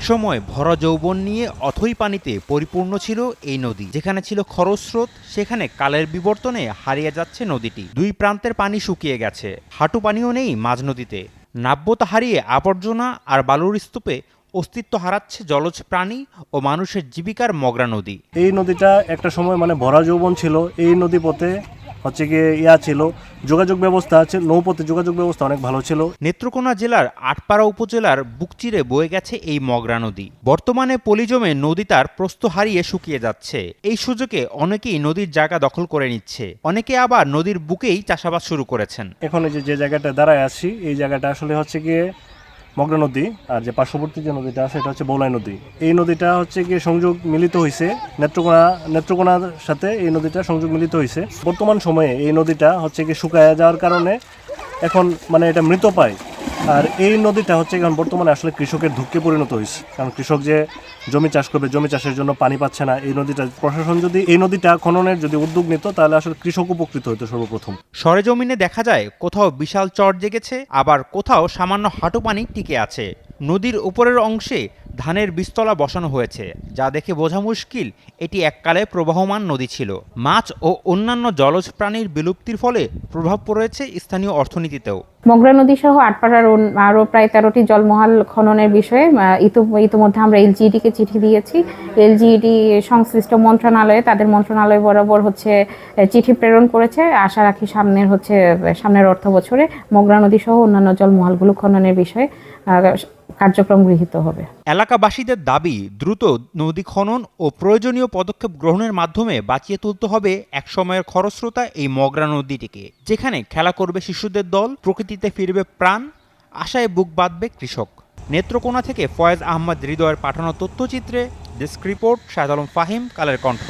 একসময় ভরা যৌবন নিয়ে অথই পানিতে পরিপূর্ণ ছিল এই নদী। যেখানে ছিল খরস্রোত, সেখানে কালের বিবর্তনে হারিয়ে যাচ্ছে নদীটি। দুই প্রান্তের পানি শুকিয়ে গেছে। হাঁটু পানিও নেই মাঝ নদীতে। নাব্যতা হারিয়ে আবর্জনা আর বালুর স্তূপে অস্তিত্ব হারাচ্ছে জলজ প্রাণী ও মানুষের জীবিকার মগরা নদী। এই নদীটা একটা সময় মানে ভরা যৌবন ছিল। এই নদী পথে হচ্ছে গিয়ে ইয়া ছিল যোগাযোগ ব্যবস্থা আছে নৌপথে যোগাযোগ ব্যবস্থা অনেক ভালো ছিল। নেত্রকোনা জেলার আটপাড়া উপজেলার বুকচিরে বয়ে গেছে এই মগরা নদী। বর্তমানে পলিজমে নদী তার প্রস্থ হারিয়ে শুকিয়ে যাচ্ছে। এই সুযোগে অনেকেই নদীর জায়গা দখল করে নিচ্ছে। অনেকে আবার নদীর বুকেই চাষাবাদ শুরু করেছেন। এখন যে যে জায়গাটা দাঁড়ায় আছি এই জায়গাটা আসলে হচ্ছে গিয়ে মগ্রা নদী আর যে পার্শ্ববর্তী যে নদীটা সেটা হচ্ছে বৌলাই নদী। এই নদীটা হচ্ছে গিয়ে সংযোগ মিলিত হয়েছে নেত্রকোনা, নেত্রকোনার সাথে এই নদীটা সংযোগ মিলিত হয়েছে বর্তমান সময়ে এই নদীটা হচ্ছে গিয়ে শুকায় যাওয়ার কারণে এখন মানে এটা মৃত পায়। আর এই নদীটা হচ্ছে কারণ বর্তমানে আসলে কৃষকের ধুকে পরিণত হয়েছে। কারণ কৃষক যে জমি চাষ করবে, জমি চাষের জন্য পানি পাচ্ছে না, এই নদীটা প্রশাসন যদি, এই নদীটা খননের যদি উদ্যোগ নিত, তাহলে আসলে কৃষক উপকৃত হতো সর্বপ্রথম। সরেজমিনে দেখা যায়, কোথাও বিশাল চর জেগেছে, আবার কোথাও সামান্য হাঁটু পানি টিকে আছে। নদীর উপরের অংশে ধানের বীজতলা বসানো হয়েছে, যা দেখে বোঝা মুশকিল এটি এককালে প্রবাহমান নদী ছিল। মাছ ও অন্যান্য জলজ প্রাণীর বিলুপ্তির ফলে প্রভাব পড়েছে স্থানীয় অর্থনীতিতেও। মগরা নদী সহ আটপাড়ার আরও প্রায় তেরোটি জলমহাল খননের বিষয়ে ইতো ইতিমধ্যে আমরা এলজিইডিকে চিঠি দিয়েছি। এলজিইডি সংশ্লিষ্ট মন্ত্রণালয়ে তাদের মন্ত্রণালয় বরাবর হচ্ছে চিঠি প্রেরণ করেছে। আশা রাখি সামনের হচ্ছে সামনের অর্থ বছরে মগরা নদী সহ অন্যান্য জলমহালগুলো খননের বিষয়ে কার্যক্রম গৃহীত হবে। এলাকাবাসীদের দাবি, দ্রুত নদী খনন ও প্রয়োজনীয় পদক্ষেপ গ্রহণের মাধ্যমে বাঁচিয়ে তুলতে হবে একসময়ের খরস্রোতা এই মগরা নদীটিকে, যেখানে খেলা করবে শিশুদের দল, প্রকৃতিতে ফিরবে প্রাণ, আশায় বুক বাঁধবে কৃষক। নেত্রকোনা থেকে ফয়েজ আহমদ হৃদয়ের পাঠানো তথ্যচিত্রে ডেস্ক রিপোর্ট শাহাদ আলম ফাহিম, কালের কণ্ঠ।